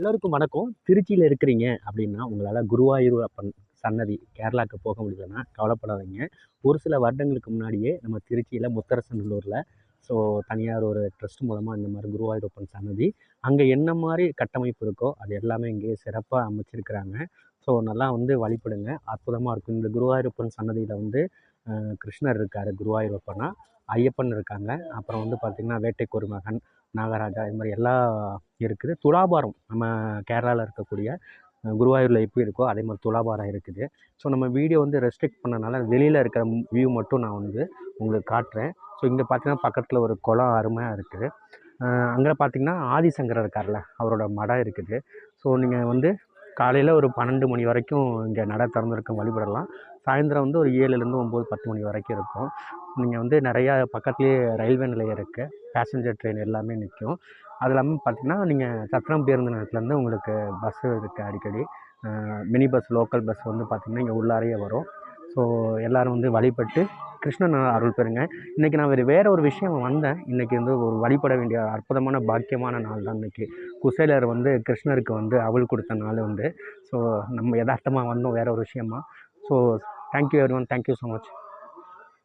எல்லோருக்கும் வணக்கம். திருச்சியில் இருக்கிறீங்க அப்படின்னா உங்களால் குருவாயூர் அப்பன் சன்னதி கேரளாவுக்கு போக முடியலன்னா கவலைப்படாதீங்க. ஒரு சில வருடங்களுக்கு முன்னாடியே நம்ம திருச்சியில் முத்தரசநல்லூரில் ஸோ தனியார் ஒரு ட்ரஸ்ட் மூலமாக இந்த மாதிரி குருவாயூர் அப்பன் சன்னதி அங்கே என்ன மாதிரி கட்டமைப்பு இருக்கோ அது எல்லாமே இங்கேயே சிறப்பாக அமைச்சிருக்கிறாங்க. ஸோ நல்லா வந்து வழிபடுங்க. அற்புதமாக இருக்கும். இந்த குருவாயூரப்பன் சன்னதியில் வந்து கிருஷ்ணர் இருக்கார் குருவாயூரப்பனா ஐயப்பன் இருக்காங்க. அப்புறம் வந்து பார்த்திங்கன்னா வேட்டை மகன் நாகராஜா இது மாதிரி எல்லாம் இருக்குது. துலாபாரம் நம்ம கேரளாவில் இருக்கக்கூடிய குருவாயூரில் எப்படி இருக்கோ அதே மாதிரி துலாபாரம் இருக்குது. ஸோ நம்ம வீடியோ வந்து ரெஸ்ட்ரிக்ட் பண்ணனால வெளியில் இருக்கிற வியூ மட்டும் நான் வந்து உங்களுக்கு காட்டுறேன். ஸோ இங்கே பார்த்தீங்கன்னா பக்கத்தில் ஒரு குளம் அருமையாக இருக்குது அங்கே பார்த்தீங்கன்னா ஆதிசங்கரர் இருக்கார்ல அவரோட மடம் இருக்குது. ஸோ நீங்கள் வந்து காலையில் ஒரு பன்னெண்டு மணி வரைக்கும் இங்கே நடை திறந்துருக்கும் வழிபடலாம். சாயந்தரம் வந்து ஒரு ஏழுலேருந்து ஒம்பது பத்து மணி வரைக்கும் இருக்கும். நீங்கள் வந்து நிறையா பக்கத்துலேயே ரயில்வே நிலையம் இருக்குது பேசஞ்சர் ட்ரெயின் எல்லாமே நிற்கும் அது இல்லாமல் பார்த்தீங்கன்னா நீங்கள் சத்திரம் பேருந்து நிலையத்துலேருந்து உங்களுக்கு பஸ்ஸு இருக்குது அடிக்கடி. மினி பஸ் லோக்கல் பஸ் வந்து பார்த்திங்கன்னா இங்கே உள்ளாரையே வரும். ஸோ எல்லோரும் வந்து வழிபட்டு கிருஷ்ணன் அருள் பெறுங்க. இன்றைக்கி நான் வேறு வேறு ஒரு விஷயம் வந்தேன். இன்றைக்கி வந்து ஒரு வழிபட வேண்டிய அற்புதமான பாக்கியமான நாள் தான் இன்றைக்கி குசேலர் வந்து கிருஷ்ணருக்கு வந்து அவள் கொடுத்த நாள் வந்து ஸோ நம்ம யதார்த்தமாக வந்தோம் வேறு ஒரு விஷயமா. So thank you every one thank you so much